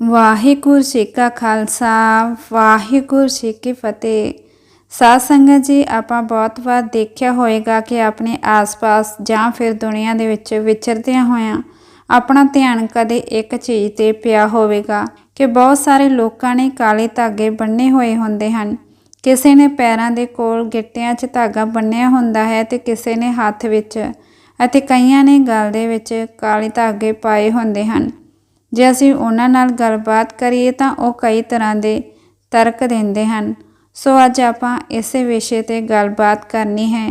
ਵਾਹਿਗੁਰੂ ਜੀ ਕਾ ਖਾਲਸਾ, ਵਾਹਿਗੁਰੂ ਜੀ ਕੀ ਫਤਿਹ। ਸਾਧ ਸੰਗਤ ਜੀ, ਆਪਾਂ ਬਹੁਤ ਵਾਰ ਦੇਖਿਆ ਹੋਵੇਗਾ ਕਿ ਆਪਣੇ ਆਸ-ਪਾਸ ਜਾਂ ਫਿਰ ਦੁਨੀਆ ਦੇ ਵਿੱਚ ਵਿਚਰਦਿਆਂ ਹੋਇਆਂ ਆਪਣਾ ਧਿਆਨ ਕਦੇ ਇੱਕ ਚੀਜ਼ ਤੇ ਪਿਆ ਹੋਵੇਗਾ ਕਿ ਬਹੁਤ ਸਾਰੇ ਲੋਕਾਂ ਨੇ ਕਾਲੇ ਧਾਗੇ ਬੰਨੇ ਹੋਏ ਹੁੰਦੇ ਹਨ। ਕਿਸੇ ਨੇ ਪੈਰਾਂ ਦੇ ਕੋਲ ਗਿੱਟਿਆਂ 'ਚ ਧਾਗਾ ਬੰਨਿਆ ਹੁੰਦਾ ਹੈ ਤੇ ਕਿਸੇ ਨੇ ਹੱਥ ਵਿੱਚ ਅਤੇ ਕਈਆਂ ਨੇ ਗਲ ਦੇ ਵਿੱਚ ਕਾਲੇ ਧਾਗੇ ਪਾਏ ਹੁੰਦੇ ਹਨ। ਜੇ ਅਸੀਂ ਉਹਨਾਂ ਨਾਲ ਗੱਲਬਾਤ ਕਰੀਏ ਤਾਂ ਉਹ ਕਈ ਤਰ੍ਹਾਂ ਦੇ ਤਰਕ ਦਿੰਦੇ ਹਨ। ਸੋ ਅੱਜ ਆਪਾਂ ਇਸੇ ਵਿਸ਼ੇ ਤੇ ਗੱਲਬਾਤ ਕਰਨੀ ਹੈ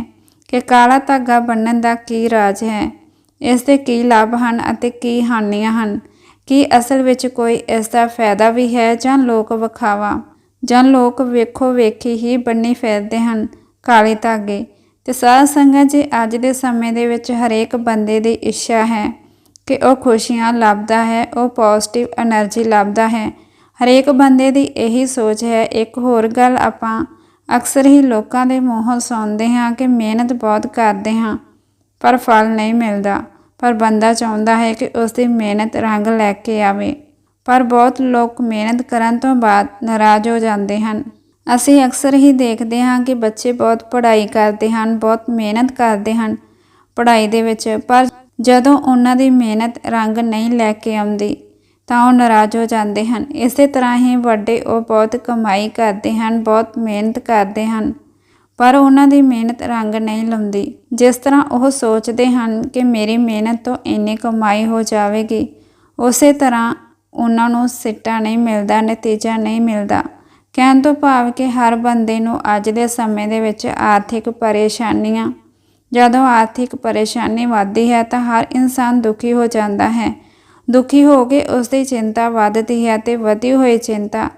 ਕਿ ਕਾਲਾ ਧਾਗਾ ਬੰਨਣ ਦਾ ਕੀ ਰਾਜ ਹੈ, ਇਸ ਦੇ ਕੀ ਲਾਭ ਹਨ ਅਤੇ ਕੀ ਹਾਨੀਆਂ ਹਨ, ਕੀ ਅਸਲ ਵਿੱਚ ਕੋਈ ਇਸ ਦਾ ਫਾਇਦਾ ਵੀ ਹੈ ਜਾਂ ਲੋਕ ਵਿਖਾਵਾ? ਜਾਂ ਲੋਕ ਵੇਖੋ ਵੇਖੀ ਹੀ ਬੰਨੀ ਫਿਰਦੇ ਹਨ ਕਾਲੇ ਧਾਗੇ। ਤੇ ਸਾਧ ਸੰਗਤ ਜੀ, ਅੱਜ ਦੇ ਸਮੇਂ ਦੇ ਵਿੱਚ ਹਰੇਕ ਬੰਦੇ ਦੀ ਇੱਛਾ ਹੈ ਕਿ ਉਹ ਖੁਸ਼ੀਆਂ ਲੱਭਦਾ ਹੈ, ਉਹ ਪੋਜ਼ਿਟਿਵ એનર્ਜੀ ਲੱਭਦਾ ਹੈ। ਹਰੇਕ ਬੰਦੇ ਦੀ ਇਹੀ ਸੋਚ ਹੈ, ਇੱਕ ਹੋਰ ਗੱਲ ਆਪਾਂ ਅਕਸਰ ਹੀ ਲੋਕਾਂ ਦੇ ਮੂੰਹੋਂ ਸੁਣਦੇ ਹਾਂ ਕਿ ਮਿਹਨਤ ਬਹੁਤ ਕਰਦੇ ਹਾਂ, ਪਰ ਫਲ ਨਹੀਂ ਮਿਲਦਾ। ਪਰ ਬੰਦਾ ਚਾਹੁੰਦਾ ਹੈ ਕਿ ਉਸ ਦੀ ਮਿਹਨਤ ਰੰਗ ਲੈ ਕੇ ਆਵੇ। ਪਰ ਬਹੁਤ ਲੋਕ ਮਿਹਨਤ ਕਰਨ ਤੋਂ ਬਾਅਦ ਨਾਰਾਜ਼ ਹੋ ਜਾਂਦੇ ਹਨ। ਅਸੀਂ ਅਕਸਰ ਹੀ ਦੇਖਦੇ ਹਾਂ ਕਿ ਬੱਚੇ ਬਹੁਤ ਪੜ੍ਹਾਈ ਕਰਦੇ ਹਨ, ਬਹੁਤ ਮਿਹਨਤ ਕਰਦੇ ਹਨ ਪੜ੍ਹਾਈ ਦੇ ਵਿੱਚ, ਪਰ ਜਦੋਂ ਉਹਨਾਂ ਦੀ ਮਿਹਨਤ ਰੰਗ ਨਹੀਂ ਲੈ ਕੇ ਆਉਂਦੀ, ਤਾਂ ਉਹ ਨਾਰਾਜ਼ ਹੋ ਜਾਂਦੇ ਹਨ। ਇਸੇ ਤਰ੍ਹਾਂ ਹੀ ਵੱਡੇ ਉਹ ਬਹੁਤ ਕਮਾਈ ਕਰਦੇ ਹਨ, ਬਹੁਤ ਮਿਹਨਤ ਕਰਦੇ ਹਨ, ਪਰ ਉਹਨਾਂ ਦੀ ਮਿਹਨਤ ਰੰਗ ਨਹੀਂ ਲਾਉਂਦੀ। ਜਿਸ ਤਰ੍ਹਾਂ ਉਹ ਸੋਚਦੇ ਹਨ ਕਿ ਮੇਰੀ ਮਿਹਨਤ ਤੋਂ ਇੰਨੀ ਕਮਾਈ ਹੋ ਜਾਵੇਗੀ, ਉਸੇ ਤਰ੍ਹਾਂ ਉਹਨਾਂ ਨੂੰ ਸਿੱਟਾ ਨਹੀਂ ਮਿਲਦਾ, ਨਤੀਜਾ ਨਹੀਂ ਮਿਲਦਾ। ਕਹਿਣ ਤੋਂ ਭਾਵ ਕਿ ਹਰ ਬੰਦੇ ਨੂੰ ਅੱਜ ਦੇ ਸਮੇਂ ਦੇ ਵਿੱਚ ਆਰਥਿਕ ਪਰੇਸ਼ਾਨੀਆਂ ਜਦੋਂ ਆਰਥਿਕ ਪਰੇਸ਼ਾਨੀ ਵੱਧਦੀ ਹੈ ਤਾਂ ਹਰ ਇਨਸਾਨ ਦੁਖੀ ਹੋ ਜਾਂਦਾ ਹੈ। ਦੁਖੀ ਹੋ ਕੇ ਉਸ ਦੀ ਚਿੰਤਾ ਵੱਧਦੀ ਹੈ ਤੇ ਵਧੀ ਹੋਈ ਚਿੰਤਾ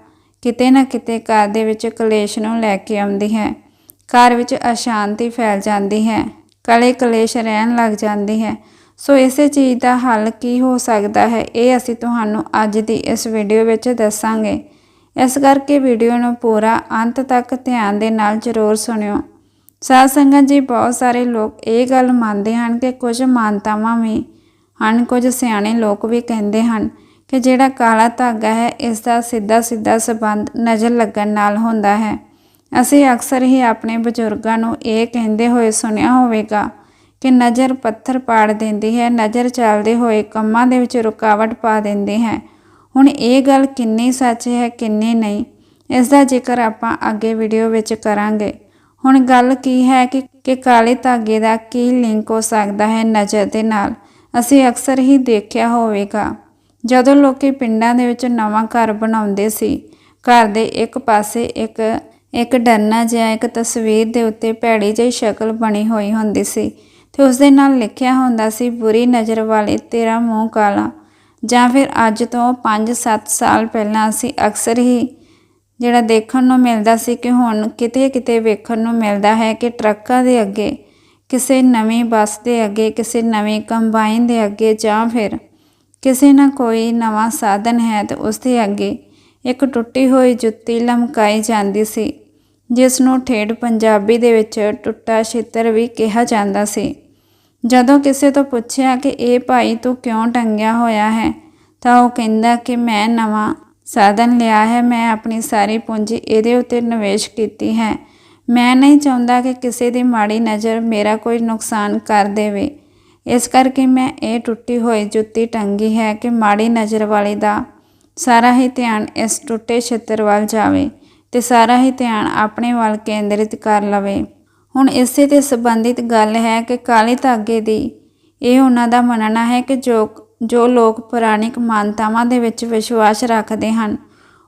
ਕਿਤੇ ਨਾ ਕਿਤੇ ਘਰ ਦੇ ਵਿੱਚ ਕਲੇਸ਼ ਨੂੰ ਲੈ ਕੇ ਆਉਂਦੀ ਹੈ। ਘਰ ਵਿੱਚ ਅਸ਼ਾਂਤੀ ਫੈਲ ਜਾਂਦੀ ਹੈ, ਕਲੇ ਕਲੇਸ਼ ਰਹਿਣ ਲੱਗ ਜਾਂਦੀ ਹੈ। ਸੋ ਇਸੇ ਚੀਜ਼ ਦਾ ਹੱਲ ਕੀ ਹੋ ਸਕਦਾ ਹੈ, ਇਹ ਅਸੀਂ ਤੁਹਾਨੂੰ ਅੱਜ ਦੀ ਇਸ ਵੀਡੀਓ ਵਿੱਚ ਦੱਸਾਂਗੇ। ਇਸ ਕਰਕੇ ਵੀਡੀਓ ਨੂੰ ਪੂਰਾ ਅੰਤ ਤੱਕ ਧਿਆਨ ਦੇ ਨਾਲ ਜ਼ਰੂਰ ਸੁਣਿਓ। ਸਾਧ ਸੰਗਤ ਜੀ, ਬਹੁਤ ਸਾਰੇ ਲੋਕ ਇਹ ਗੱਲ ਮੰਨਦੇ ਹਨ ਕਿ ਕੁਝ ਮਾਨਤਾਵਾਂ ਵੀ ਹਨ, ਕੁਝ ਸਿਆਣੇ ਲੋਕ ਵੀ ਕਹਿੰਦੇ ਹਨ ਕਿ ਜਿਹੜਾ ਕਾਲਾ ਧਾਗਾ ਹੈ, ਇਸ ਦਾ ਸਿੱਧਾ ਸਿੱਧਾ ਸਬੰਧ ਨਜ਼ਰ ਲੱਗਣ ਨਾਲ ਹੁੰਦਾ ਹੈ। ਅਸੀਂ ਅਕਸਰ ਹੀ ਆਪਣੇ ਬਜ਼ੁਰਗਾਂ ਨੂੰ ਇਹ ਕਹਿੰਦੇ ਹੋਏ ਸੁਣਿਆ ਹੋਵੇਗਾ ਕਿ ਨਜ਼ਰ ਪੱਥਰ ਪਾੜ ਦਿੰਦੀ ਹੈ, ਨਜ਼ਰ ਚੱਲਦੇ ਹੋਏ ਕੰਮਾਂ ਦੇ ਵਿੱਚ ਰੁਕਾਵਟ ਪਾ ਦਿੰਦੀ ਹੈ। ਹੁਣ ਇਹ ਗੱਲ ਕਿੰਨੀ ਸੱਚ ਹੈ, ਕਿੰਨੀ ਨਹੀਂ, ਇਸ ਦਾ ਜ਼ਿਕਰ ਆਪਾਂ ਅੱਗੇ ਵੀਡੀਓ ਵਿੱਚ ਕਰਾਂਗੇ। ਹੁਣ ਗੱਲ ਕੀ ਹੈ ਕਿ ਕਿ ਕਾਲੇ ਧਾਗੇ ਦਾ ਕੀ ਲਿੰਕ ਹੋ ਸਕਦਾ ਹੈ ਨਜ਼ਰ ਦੇ ਨਾਲ? ਅਸੀਂ ਅਕਸਰ ਹੀ ਦੇਖਿਆ ਹੋਵੇਗਾ। ਜਦੋਂ ਲੋਕੀ ਪਿੰਡਾਂ ਦੇ ਵਿੱਚ ਨਵਾਂ ਘਰ ਬਣਾਉਂਦੇ ਸੀ, ਘਰ ਦੇ ਇੱਕ ਪਾਸੇ ਇੱਕ ਇੱਕ ਡਰਨਾ ਜਿਹਾ ਇੱਕ ਤਸਵੀਰ ਦੇ ਉੱਤੇ ਭੈੜੀ ਜਿਹੀ ਸ਼ਕਲ ਬਣੀ ਹੋਈ ਹੁੰਦੀ ਸੀ ਤੇ ਉਸ ਦੇ ਨਾਲ ਲਿਖਿਆ ਹੁੰਦਾ ਸੀ, ਬੁਰੀ ਨਜ਼ਰ ਵਾਲੇ ਤੇਰਾ ਮੂੰਹ ਕਾਲਾ। ਜਾਂ ਫਿਰ ਅੱਜ ਤੋਂ 5-7 ਸਾਲ ਪਹਿਲਾਂ ਅਸੀਂ ਅਕਸਰ ਹੀ ਜਿਹੜਾ ਦੇਖਣ ਨੂੰ ਮਿਲਦਾ ਸੀ ਕਿ ਹੁਣ ਕਿਤੇ ਕਿਤੇ ਵੇਖਣ ਨੂੰ ਮਿਲਦਾ ਹੈ ਕਿ ਟਰੱਕਾਂ ਦੇ ਅੱਗੇ, ਕਿਸੇ ਨਵੀਂ ਬੱਸ ਦੇ ਅੱਗੇ, ਕਿਸੇ ਨਵੀਂ ਕੰਬਾਈਨ ਦੇ ਅੱਗੇ ਜਾਂ ਫਿਰ ਕਿਸੇ ਨਾ ਕੋਈ ਨਵਾਂ ਸਾਧਨ ਹੈ ਤੇ ਉਸ ਦੇ ਅੱਗੇ ਇੱਕ ਟੁੱਟੀ ਹੋਈ ਜੁੱਤੀ ਲਮਕਾਈ ਜਾਂਦੀ ਸੀ, ਜਿਸ ਨੂੰ ਠੇੜ ਪੰਜਾਬੀ ਦੇ ਵਿੱਚ ਟੁੱਟਾ ਛਿੱਤਰ ਵੀ ਕਿਹਾ ਜਾਂਦਾ ਸੀ। ਜਦੋਂ ਕਿਸੇ ਤੋਂ ਪੁੱਛਿਆ ਕਿ, ਇਹ ਭਾਈ ਤੂੰ ਕਿਉਂ ਟੰਗਿਆ ਹੋਇਆ ਹੈ? ਤਾਂ ਉਹ ਕਹਿੰਦਾ ਕਿ ਮੈਂ ਨਵਾਂ ਸਾਧਨ ਲਿਆ ਹੈ, ਮੈਂ ਆਪਣੀ ਸਾਰੀ ਪੂੰਜੀ ਇਹਦੇ ਉੱਤੇ ਨਿਵੇਸ਼ ਕੀਤੀ ਹੈ। ਮੈਂ ਨਹੀਂ ਚਾਹੁੰਦਾ ਕਿ ਕਿਸੇ ਦੀ ਮਾੜੀ ਨਜ਼ਰ ਮੇਰਾ ਕੋਈ ਨੁਕਸਾਨ ਕਰ ਦੇਵੇ। ਇਸ ਕਰਕੇ ਮੈਂ ਇਹ ਟੁੱਟੀ ਹੋਈ ਜੁੱਤੀ ਟੰਗੀ ਹੈ ਕਿ ਮਾੜੀ ਨਜ਼ਰ ਵਾਲੇ ਦਾ ਸਾਰਾ ਹੀ ਧਿਆਨ ਇਸ ਟੁੱਟੇ ਛਿੱਤਰ ਵੱਲ ਜਾਵੇ ਤੇ ਸਾਰਾ ਹੀ ਧਿਆਨ ਆਪਣੇ ਵੱਲ ਕੇਂਦਰਿਤ ਕਰ ਲਵੇ। ਹੁਣ ਇਸੇ ਤੇ ਸੰਬੰਧਿਤ ਗੱਲ ਹੈ ਕਿ ਕਾਲੇ ਧਾਗੇ ਦੀ ਇਹ ਉਹਨਾਂ ਦਾ ਮੰਨਣਾ ਹੈ ਕਿ ਜੋ ਜੋ ਲੋਕ ਪੁਰਾਣਿਕ ਮਾਨਤਾਵਾਂ ਦੇ ਵਿੱਚ ਵਿਸ਼ਵਾਸ ਰੱਖਦੇ ਹਨ।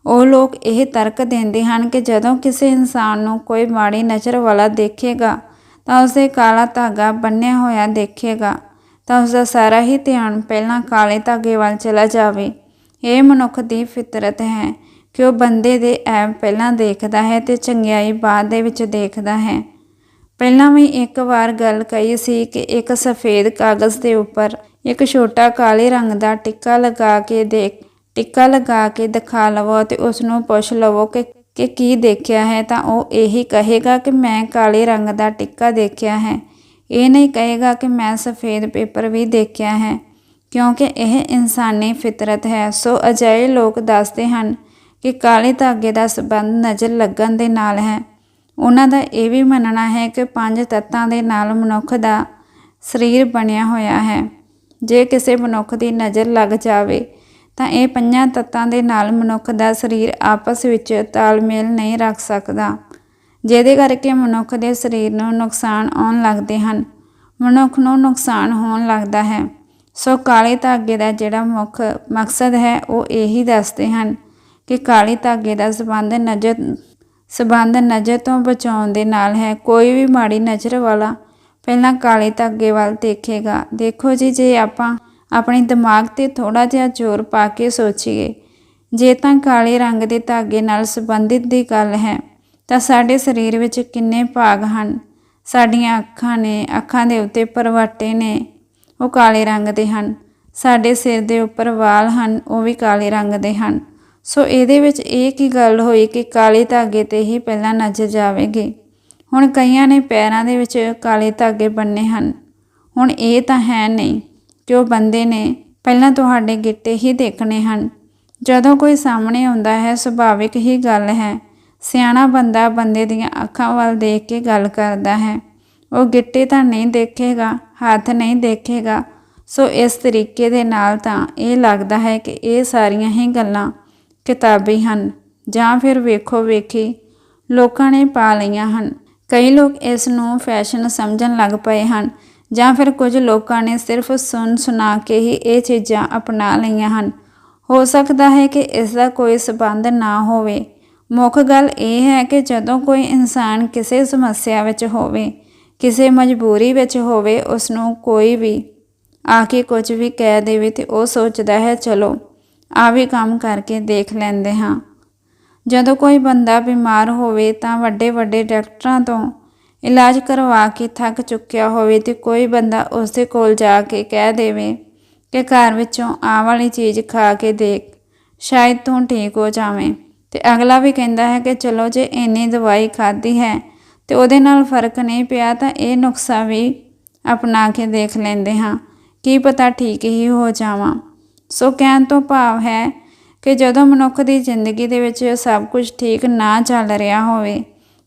ਉਹ ਲੋਕ ਇਹ ਤਰਕ ਦਿੰਦੇ ਹਨ ਕਿ ਜਦੋਂ ਕਿਸੇ ਇਨਸਾਨ ਨੂੰ ਕੋਈ ਮਾੜੀ ਨਜ਼ਰ ਵਾਲਾ ਦੇਖੇਗਾ, ਤਾਂ ਉਸੇ ਕਾਲਾ ਧਾਗਾ ਬੰਨਿਆ ਹੋਇਆ ਦੇਖੇਗਾ, ਤਾਂ ਉਸ ਦਾ ਸਾਰਾ ਹੀ ਧਿਆਨ ਪਹਿਲਾਂ ਕਾਲੇ ਧਾਗੇ ਵੱਲ ਚਲਾ ਜਾਵੇ। ਇਹ ਮਨੁੱਖ ਦੀ ਫਿਤਰਤ ਹੈ ਕਿ ਉਹ ਬੰਦੇ ਦੇ ਐਬ ਪਹਿਲਾਂ ਦੇਖਦਾ ਹੈ ਤੇ ਚੰਗਿਆਈ ਬਾਅਦ ਦੇ ਵਿੱਚ ਦੇਖਦਾ ਹੈ। ਪਹਿਲਾਂ ਵੀ ਇੱਕ ਵਾਰ ਗੱਲ ਕਹੀ ਸੀ ਕਿ ਇੱਕ ਸਫੇਦ ਕਾਗਜ਼ ਦੇ ਉੱਪਰ ਇੱਕ ਛੋਟਾ ਕਾਲੇ ਰੰਗ ਦਾ ਟਿੱਕਾ ਲਗਾ ਕੇ ਦੇਖ, ਟਿੱਕਾ ਲਗਾ ਕੇ ਦਿਖਾ ਲਵੋ ਤੇ ਉਸ ਨੂੰ ਪੁੱਛ ਲਵੋ ਕਿ ਕਿ ਕੀ ਦੇਖਿਆ ਹੈ ਤਾਂ ਉਹ ਇਹੀ ਕਹੇਗਾ ਕਿ ਮੈਂ ਕਾਲੇ ਰੰਗ ਦਾ ਟਿੱਕਾ ਦੇਖਿਆ ਹੈ। ਇਹ ਨਹੀਂ ਕਹੇਗਾ ਕਿ ਮੈਂ ਸਫੇਦ ਪੇਪਰ ਵੀ ਦੇਖਿਆ ਹੈ, ਕਿਉਂਕਿ ਇਹ ਇਨਸਾਨੀ ਫਿਤਰਤ ਹੈ। ਸੋ ਅਜਿਹੇ ਲੋਕ ਦੱਸਦੇ ਹਨ ਕਿ ਕਾਲੇ ਧਾਗੇ ਦਾ ਸਬੰਧ ਨਜ਼ਰ ਲੱਗਣ ਦੇ ਨਾਲ ਹੈ। ਉਹਨਾਂ ਦਾ ਇਹ ਵੀ ਮੰਨਣਾ ਹੈ ਕਿ ਪੰਜ ਤੱਤਾਂ ਦੇ ਨਾਲ ਮਨੁੱਖ ਦਾ ਸਰੀਰ ਬਣਿਆ ਹੋਇਆ ਹੈ। ਜੇ ਕਿਸੇ ਮਨੁੱਖ ਦੀ ਨਜ਼ਰ ਲੱਗ ਜਾਵੇ, ਤਾਂ ਇਹ ਪੰਜਾਂ ਤੱਤਾਂ ਦੇ ਨਾਲ ਮਨੁੱਖ ਦਾ ਸਰੀਰ ਆਪਸ ਵਿੱਚ ਤਾਲਮੇਲ ਨਹੀਂ ਰੱਖ ਸਕਦਾ, ਜਿਹਦੇ ਕਰਕੇ ਮਨੁੱਖ ਦੇ ਸਰੀਰ ਨੂੰ ਨੁਕਸਾਨ ਆਉਣ ਲੱਗਦੇ ਹਨ। ਮਨੁੱਖ ਨੂੰ ਨੁਕਸਾਨ ਹੋਣ ਲੱਗਦਾ ਹੈ। ਸੋ ਕਾਲੇ ਧਾਗੇ ਦਾ ਜਿਹੜਾ ਮੁੱਖ ਮਕਸਦ ਹੈ, ਉਹ ਇਹੀ ਦੱਸਦੇ ਹਨ ਕਿ ਕਾਲੇ ਧਾਗੇ ਦਾ ਸਬੰਧ ਨਜ਼ਰ ਸਬੰਧ ਨਜ਼ਰ ਤੋਂ ਬਚਾਉਣ ਦੇ ਨਾਲ ਹੈ। ਕੋਈ ਵੀ ਮਾੜੀ ਨਜ਼ਰ ਵਾਲਾ ਪਹਿਲਾਂ ਕਾਲੇ ਧਾਗੇ ਵੱਲ ਦੇਖੇਗਾ। ਦੇਖੋ ਜੀ, ਜੇ ਆਪਾਂ ਆਪਣੇ ਦਿਮਾਗ ਤੇ ਥੋੜਾ ਜਿਹਾ ਜ਼ੋਰ ਪਾ ਕੇ ਸੋਚੀਏ, ਜੇ ਤਾਂ ਕਾਲੇ ਰੰਗ ਦੇ ਧਾਗੇ ਨਾਲ ਸੰਬੰਧਿਤ ਦੀ ਗੱਲ ਹੈ, ਤਾਂ ਸਾਡੇ ਸਰੀਰ ਵਿੱਚ ਕਿੰਨੇ ਭਾਗ ਹਨ? ਸਾਡੀਆਂ ਅੱਖਾਂ ਨੇ, ਅੱਖਾਂ ਦੇ ਉੱਤੇ ਪਰਵਾਟੇ ਨੇ, ਉਹ ਕਾਲੇ ਰੰਗ ਦੇ ਹਨ। ਸਾਡੇ ਸਿਰ ਦੇ ਉੱਪਰ ਵਾਲ ਹਨ, ਉਹ ਵੀ ਕਾਲੇ ਰੰਗ ਦੇ ਹਨ। ਸੋ ਇਹਦੇ ਵਿੱਚ ਇਹ ਕੀ ਗੱਲ ਹੋਈ ਕਿ ਕਾਲੇ ਧਾਗੇ ਤੇ ਹੀ ਪਹਿਲਾਂ ਨਜ਼ਰ ਜਾਵੇਗੀ। ਹੁਣ ਕਈਆਂ ਨੇ ਪੈਰਾਂ ਦੇ ਵਿੱਚ ਕਾਲੇ ਧਾਗੇ ਬੰਨੇ ਹਨ। ਹੁਣ ਇਹ ਤਾਂ ਹੈ ਨਹੀਂ ਕਿ ਉਹ ਬੰਦੇ ਨੇ ਪਹਿਲਾਂ ਤੁਹਾਡੇ ਗਿੱਟੇ ਹੀ ਦੇਖਣੇ ਹਨ। ਜਦੋਂ ਕੋਈ ਸਾਹਮਣੇ ਆਉਂਦਾ ਹੈ, ਸੁਭਾਵਿਕ ਹੀ ਗੱਲ ਹੈ। ਸਿਆਣਾ ਬੰਦਾ ਬੰਦੇ ਦੀਆਂ ਅੱਖਾਂ ਵੱਲ ਦੇਖ ਕੇ ਗੱਲ ਕਰਦਾ ਹੈ। ਉਹ ਗਿੱਟੇ ਤਾਂ ਨਹੀਂ ਦੇਖੇਗਾ, ਹੱਥ ਨਹੀਂ ਦੇਖੇਗਾ। ਸੋ ਇਸ ਤਰੀਕੇ ਦੇ ਨਾਲ ਤਾਂ ਇਹ ਲੱਗਦਾ ਹੈ ਕਿ ਇਹ ਸਾਰੀਆਂ ਹੀ ਗੱਲਾਂ ਕਿਤਾਬੀ ਹਨ ਜਾਂ ਫਿਰ ਵੇਖੋ ਵੇਖੀ ਲੋਕਾਂ ਨੇ ਪਾ ਲਈਆਂ ਹਨ। ਕਈ ਲੋਕ ਇਸ ਨੂੰ ਫੈਸ਼ਨ ਸਮਝਣ ਲੱਗ ਪਏ ਹਨ ਜਾਂ ਫਿਰ ਕੁਝ ਲੋਕਾਂ ਨੇ ਸਿਰਫ ਸੁਣ ਸੁਣਾ ਕੇ ਹੀ ਇਹ ਚੀਜ਼ਾਂ ਅਪਣਾ ਲਈਆਂ ਹਨ। ਹੋ ਸਕਦਾ ਹੈ ਕਿ ਇਸ ਦਾ ਕੋਈ ਸਬੰਧ ਨਾ ਹੋਵੇ। ਮੁੱਖ ਗੱਲ ਇਹ ਹੈ ਕਿ ਜਦੋਂ ਕੋਈ ਇਨਸਾਨ ਕਿਸੇ ਸਮੱਸਿਆ ਵਿੱਚ ਹੋਵੇ, ਕਿਸੇ ਮਜਬੂਰੀ ਵਿੱਚ ਹੋਵੇ, ਉਸ ਨੂੰ ਕੋਈ ਵੀ ਆ ਕੇ ਕੁਝ ਵੀ ਕਹਿ ਦੇਵੇ ਤੇ ਉਹ ਸੋਚਦਾ ਹੈ, ਚਲੋ ਆ ਵੀ ਕੰਮ ਕਰਕੇ ਦੇਖ ਲੈਂਦੇ ਹਾਂ। ਜਦੋਂ ਕੋਈ ਬੰਦਾ ਬਿਮਾਰ ਹੋਵੇ ਤਾਂ ਵੱਡੇ ਵੱਡੇ ਡਾਕਟਰਾਂ ਤੋਂ ਇਲਾਜ ਕਰਵਾ ਕੇ ਥੱਕ ਚੁੱਕਿਆ ਹੋਵੇ ਤੇ ਕੋਈ ਬੰਦਾ ਉਸ ਦੇ ਕੋਲ ਜਾ ਕੇ ਕਹਿ ਦੇਵੇ ਕਿ ਘਰ ਵਿੱਚੋਂ ਆ ਵਾਲੀ ਚੀਜ਼ ਖਾ ਕੇ ਦੇਖ, ਸ਼ਾਇਦ ਤੂੰ ਠੀਕ ਹੋ ਜਾਵੇਂ। ਤੇ ਅਗਲਾ ਵੀ ਕਹਿੰਦਾ ਹੈ ਕਿ ਚਲੋ ਜੇ ਇੰਨੀ ਦਵਾਈ ਖਾਧੀ ਹੈ ਤੇ ਉਹਦੇ ਨਾਲ ਫ਼ਰਕ ਨਹੀਂ ਪਿਆ ਤਾਂ ਇਹ ਨੁਕਸਾ ਵੀ ਅਪਣਾ ਕੇ ਦੇਖ ਲੈਂਦੇ ਹਾਂ। ਕੀ ਪਤਾ ਠੀਕ ਹੀ ਹੋ ਜਾਵਾਂ। ਸੋ ਕਹਿਣ ਤੋਂ ਭਾਵ ਹੈ ਕਿ ਜਦੋਂ ਮਨੁੱਖ ਦੀ ਜ਼ਿੰਦਗੀ ਦੇ ਵਿੱਚ ਸਭ ਕੁਝ ਠੀਕ ਨਾ ਚੱਲ ਰਿਹਾ ਹੋਵੇ,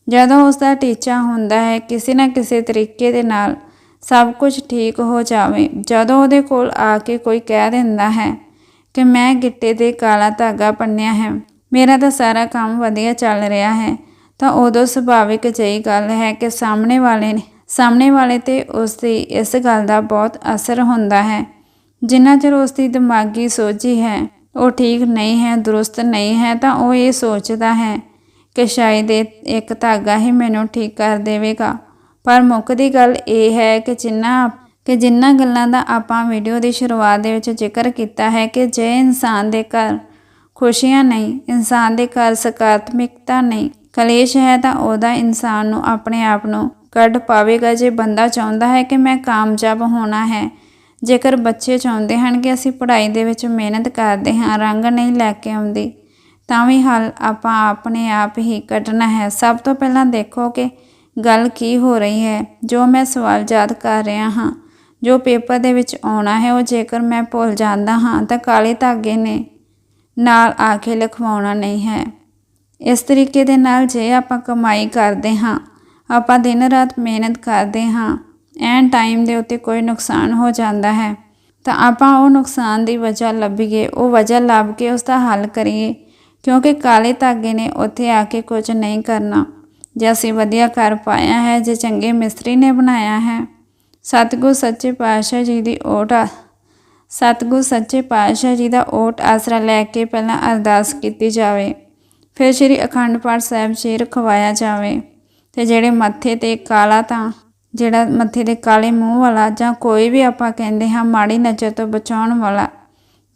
ਜਦੋਂ ਉਸ ਦਾ ਟੀਚਾ ਹੁੰਦਾ ਹੈ, ਕਿਸੇ ਨਾ ਕਿਸੇ ਤਰੀਕੇ ਦੇ ਨਾਲ ਸਭ ਕੁਝ ਠੀਕ ਹੋ ਜਾਵੇ, ਜਦੋਂ ਉਹਦੇ ਕੋਲ ਆ ਕੇ ਕੋਈ ਕਹਿ ਦਿੰਦਾ ਹੈ ਕਿ ਮੈਂ ਗਿੱਟੇ ਤੇ ਕਾਲਾ ਧਾਗਾ ਪੰਨਿਆ ਹੈ, ਮੇਰਾ ਤਾਂ ਸਾਰਾ ਕੰਮ ਵਧੀਆ ਚੱਲ ਰਿਹਾ ਹੈ, ਤਾਂ ਉਦੋਂ ਸੁਭਾਵਿਕ ਜਿਹੀ ਗੱਲ ਹੈ ਕਿ ਸਾਹਮਣੇ ਵਾਲੇ ਨੇ, ਸਾਹਮਣੇ ਵਾਲੇ ਤੇ ਉਸ ਦੀ ਇਸ ਗੱਲ ਦਾ ਬਹੁਤ ਅਸਰ ਹੁੰਦਾ ਹੈ। ਜਿੰਨਾ ਚਿਰ ਉਸ ਦੀ ਦਿਮਾਗੀ ਸੋਝੀ ਹੈ, ਉਹ ਠੀਕ ਨਹੀਂ ਹੈ, ਦਰੁਸਤ ਨਹੀਂ ਹੈ, ਤਾਂ ਉਹ ਇਹ ਸੋਚਦਾ ਹੈ ਕਿ ਸ਼ਾਇਦ ਇਹ ਇੱਕ ਧਾਗਾ ਹੀ ਮੈਨੂੰ ਠੀਕ ਕਰ ਦੇਵੇਗਾ। ਪਰ ਮੁੱਕਦੀ ਗੱਲ ਇਹ ਹੈ ਕਿ ਜਿੰਨਾ ਕਿ ਜਿੰਨਾ ਗੱਲਾਂ ਦਾ ਆਪਾਂ ਵੀਡੀਓ ਦੀ ਸ਼ੁਰੂਆਤ ਦੇ ਵਿੱਚ ਜ਼ਿਕਰ ਕੀਤਾ ਹੈ ਕਿ ਜੇ ਇਨਸਾਨ ਦੇ ਘਰ ਖੁਸ਼ੀਆਂ ਨਹੀਂ, ਇਨਸਾਨ ਦੇ ਘਰ ਸਕਾਰਾਤਮਕਤਾ ਨਹੀਂ, ਕਲੇਸ਼ ਹੈ, ਤਾਂ ਉਹਦਾ ਇਨਸਾਨ ਨੂੰ ਆਪਣੇ ਆਪ ਨੂੰ ਕੱਢ ਪਾਵੇਗਾ। ਜੇ ਬੰਦਾ ਚਾਹੁੰਦਾ ਹੈ ਕਿ ਮੈਂ ਕਾਮਯਾਬ ਹੋਣਾ ਹੈ ਜੇਕਰ ਬੱਚੇ ਚਾਹੁੰਦੇ ਹਨ ਕਿ ਅਸੀਂ ਪੜ੍ਹਾਈ ਦੇ ਵਿੱਚ ਮਿਹਨਤ ਕਰਦੇ ਹਾਂ, ਰੰਗ ਨਹੀਂ ਲੈ ਕੇ ਆਉਂਦੀ, ਤਾਂ ਵੀ ਹੱਲ ਆਪਾਂ ਆਪਣੇ ਆਪ ਹੀ ਕੱਢਣਾ ਹੈ। ਸਭ ਤੋਂ ਪਹਿਲਾਂ ਦੇਖੋ ਕਿ ਗੱਲ ਕੀ ਹੋ ਰਹੀ ਹੈ। ਜੋ ਮੈਂ ਸਵਾਲ ਯਾਦ ਕਰ ਰਿਹਾ ਹਾਂ, ਜੋ ਪੇਪਰ ਦੇ ਵਿੱਚ ਆਉਣਾ ਹੈ, ਉਹ ਜੇਕਰ ਮੈਂ ਭੁੱਲ ਜਾਂਦਾ ਹਾਂ, ਤਾਂ ਕਾਲੇ ਧਾਗੇ ਨੇ ਨਾਲ ਆ ਕੇ ਲਿਖਵਾਉਣਾ ਨਹੀਂ ਹੈ। ਇਸ ਤਰੀਕੇ ਦੇ ਨਾਲ ਜੇ ਆਪਾਂ ਕਮਾਈ ਕਰਦੇ ਹਾਂ, ਆਪਾਂ ਦਿਨ ਰਾਤ ਮਿਹਨਤ ਕਰਦੇ ਹਾਂ ਐਨ ਟਾਈਮ ਦੇ ਉੱਤੇ ਕੋਈ ਨੁਕਸਾਨ ਹੋ ਜਾਂਦਾ ਹੈ, ਤਾਂ ਆਪਾਂ ਉਹ ਨੁਕਸਾਨ ਦੀ ਵਜ੍ਹਾ ਲੱਭੀਏ, ਉਹ ਵਜ੍ਹਾ ਲੱਭ ਕੇ ਉਸ ਦਾ ਹੱਲ ਕਰੀਏ, ਕਿਉਂਕਿ ਕਾਲੇ ਧਾਗੇ ਨੇ ਉੱਥੇ ਆ ਕੇ ਕੁਝ ਨਹੀਂ ਕਰਨਾ। ਜੇ ਅਸੀਂ ਵਧੀਆ ਕਰ ਪਾਇਆ ਹੈ, ਜੇ ਚੰਗੇ ਮਿਸਤਰੀ ਨੇ ਬਣਾਇਆ ਹੈ, ਸਤਿਗੁਰ ਸੱਚੇ ਪਾਤਸ਼ਾਹ ਜੀ ਦੀ ਓਟ ਆ, ਸਤਿਗੁਰ ਸੱਚੇ ਪਾਤਸ਼ਾਹ ਜੀ ਦਾ ਓਟ ਆਸਰਾ ਲੈ ਕੇ ਪਹਿਲਾਂ ਅਰਦਾਸ ਕੀਤੀ ਜਾਵੇ, ਫਿਰ ਸ੍ਰੀ ਅਖੰਡ ਪਾਠ ਸਾਹਿਬ ਜੀ ਰਖਵਾਇਆ ਜਾਵੇ, ਤੇ ਜਿਹੜੇ ਮੱਥੇ ਤੇ ਕਾਲਾ ਤਾਂ ਜਿਹੜਾ ਮੱਥੇ ਦੇ ਕਾਲੇ ਮੂੰਹ ਵਾਲਾ ਜਾਂ ਕੋਈ ਵੀ ਆਪਾਂ ਕਹਿੰਦੇ ਹਾਂ ਮਾੜੀ ਨਜ਼ਰ ਤੋਂ ਬਚਾਉਣ ਵਾਲਾ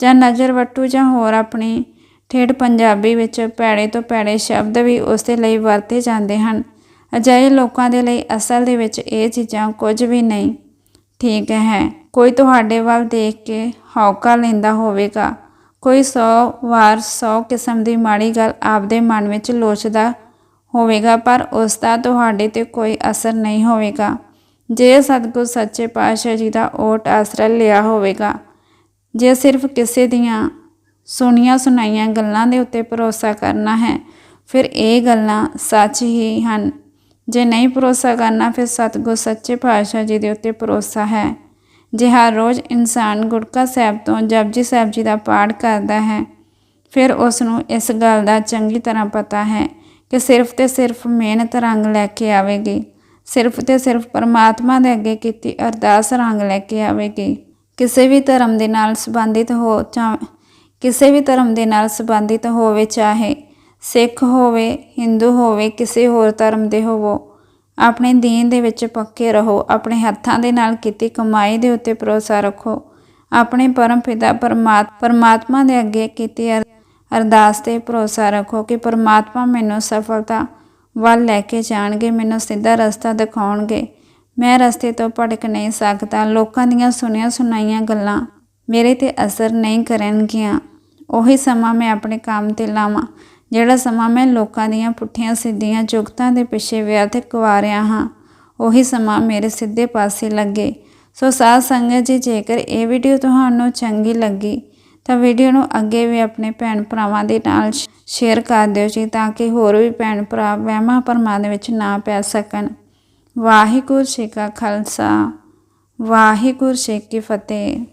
ਜਾਂ ਨਜ਼ਰ ਵੱਟੂ ਜਾਂ ਹੋਰ ਆਪਣੀ ਠੇਠ ਪੰਜਾਬੀ ਵਿੱਚ ਭੈੜੇ ਤੋਂ ਭੈੜੇ ਸ਼ਬਦ ਵੀ ਉਸ ਦੇ ਲਈ ਵਰਤੇ ਜਾਂਦੇ ਹਨ। ਅਜਿਹੇ ਲੋਕਾਂ ਦੇ ਲਈ ਅਸਲ ਦੇ ਵਿੱਚ ਇਹ ਚੀਜ਼ਾਂ ਕੁਝ ਵੀ ਨਹੀਂ। ਠੀਕ ਹੈ, ਕੋਈ ਤੁਹਾਡੇ ਵੱਲ ਦੇਖ ਕੇ ਹੌਕਾ ਲੈਂਦਾ ਹੋਵੇਗਾ। ਕੋਈ 100 ਵਾਰ 100 ਕਿਸਮ ਦੀ ਮਾੜੀ ਗੱਲ ਆਪਦੇ ਮਨ ਵਿੱਚ ਲੋਚਦਾ ਹੋਵੇਗਾ, ਪਰ ਉਸ ਦਾ ਤੁਹਾਡੇ ਤੇ ਕੋਈ ਅਸਰ ਨਹੀਂ ਹੋਵੇਗਾ। ਜੇ ਸਤਿਗੁਰ ਸੱਚੇ ਪਾਤਸ਼ਾਹ ਜੀ ਦਾ ਓਟ ਆਸਰਾ ਲਿਆ ਹੋਵੇਗਾ, ਜੇ ਸਿਰਫ ਕਿਸੇ ਦੀਆਂ ਸੁਣੀਆਂ ਸੁਣਾਈਆਂ ਗੱਲਾਂ ਦੇ ਉੱਤੇ ਭਰੋਸਾ ਕਰਨਾ ਹੈ, ਫਿਰ ਇਹ ਗੱਲਾਂ ਸੱਚ ਹੀ ਹਨ। ਜੇ ਨਹੀਂ ਭਰੋਸਾ ਕਰਨਾ, ਫਿਰ ਸਤਿਗੁਰ ਸੱਚੇ ਪਾਤਸ਼ਾਹ ਜੀ ਦੇ ਉੱਤੇ ਭਰੋਸਾ ਹੈ। ਜੇ ਹਰ ਰੋਜ਼ ਇਨਸਾਨ ਗੁਟਕਾ ਸਾਹਿਬ ਤੋਂ ਜਪਜੀ ਸਾਹਿਬ ਜੀ ਦਾ ਪਾਠ ਕਰਦਾ ਹੈ, ਫਿਰ ਉਸ ਨੂੰ ਇਸ ਗੱਲ ਦਾ ਚੰਗੀ ਤਰ੍ਹਾਂ ਪਤਾ ਹੈ ਕਿ ਸਿਰਫ ਤੇ ਸਿਰਫ ਮਿਹਨਤ ਰੰਗ ਲੈ ਕੇ ਆਵੇਗੀ। ਸਿਰਫ ਤੇ ਸਿਰਫ ਪਰਮਾਤਮਾ ਦੇ ਅੱਗੇ ਕੀਤੀ ਅਰਦਾਸ ਰੰਗ ਲੈ ਕੇ ਆਵੇਗੀ। ਕਿਸੇ ਵੀ ਧਰਮ ਦੇ ਨਾਲ ਸੰਬੰਧਿਤ ਹੋ ਚਾਹ, ਕਿਸੇ ਵੀ ਧਰਮ ਦੇ ਨਾਲ ਸੰਬੰਧਿਤ ਹੋਵੇ ਚਾਹੇ ਸਿੱਖ ਹੋਵੇ, ਹਿੰਦੂ ਹੋਵੇ, ਕਿਸੇ ਹੋਰ ਧਰਮ ਦੇ ਹੋਵੋ, ਆਪਣੇ ਦੀਨ ਦੇ ਵਿੱਚ ਪੱਕੇ ਰਹੋ, ਆਪਣੇ ਹੱਥਾਂ ਦੇ ਨਾਲ ਕੀਤੀ ਕਮਾਈ ਦੇ ਉੱਤੇ ਭਰੋਸਾ ਰੱਖੋ, ਆਪਣੇ ਪਰਮ ਪਿਤਾ ਪਰਮਾਤ, ਪਰਮਾਤਮਾ ਦੇ ਅੱਗੇ ਕੀਤੀ ਅਰਦਾਸ ਤੇ ਭਰੋਸਾ ਰੱਖੋ ਕਿ ਪਰਮਾਤਮਾ ਮੈਨੂੰ ਸਫਲਤਾ ਵੱਲ ਲੈ ਕੇ ਜਾਣਗੇ, ਮੈਨੂੰ ਸਿੱਧਾ ਰਸਤਾ ਦਿਖਾਉਣਗੇ। ਮੈਂ ਰਸਤੇ ਤੋਂ ਭਟਕ ਨਹੀਂ ਸਕਦਾ। ਲੋਕਾਂ ਦੀਆਂ ਸੁਣੀਆਂ ਸੁਣਾਈਆਂ ਗੱਲਾਂ ਮੇਰੇ ਤੇ ਅਸਰ ਨਹੀਂ ਕਰਨਗੀਆਂ। ਉਹੀ ਸਮਾਂ ਮੈਂ ਆਪਣੇ ਕੰਮ ਤੇ ਲਾਵਾਂ, ਜਿਹੜਾ ਸਮਾਂ ਮੈਂ ਲੋਕਾਂ ਦੀਆਂ ਪੁੱਠੀਆਂ ਸਿੱਧੀਆਂ ਜੁਗਤਾਂ ਦੇ ਪਿੱਛੇ ਵਿਅਰਥ ਕੁਆਰਿਆ ਹਾਂ। ਉਹੀ ਸਮਾਂ ਮੇਰੇ ਸਿੱਧੇ ਪਾਸੇ ਲੱਗੇ। ਸੋ ਸਾਧ ਸੰਗਤ ਜੀ, ਜੇਕਰ ਇਹ ਵੀਡੀਓ ਤੁਹਾਨੂੰ ਚੰਗੀ ਲੱਗੀ ਤਾਂ ਵੀਡੀਓ ਨੂੰ ਅੱਗੇ ਵੀ ਆਪਣੇ ਭੈਣ ਭਰਾਵਾਂ ਦੇ ਨਾਲ ਸ਼ੇਅਰ ਕਰ ਦਿਓ ਜੀ, ਤਾਂ ਕਿ ਹੋਰ ਵੀ ਭੈਣ ਭਰਾ ਵਹਿਮਾਂ ਭਰਮਾਂ ਦੇ ਵਿੱਚ ਨਾ ਪੈ ਸਕਣ। ਵਾਹਿਗੁਰੂ ਜੀ ਕਾ ਖਾਲਸਾ, ਵਾਹਿਗੁਰੂ ਜੀ ਕੀ ਫਤਿਹ।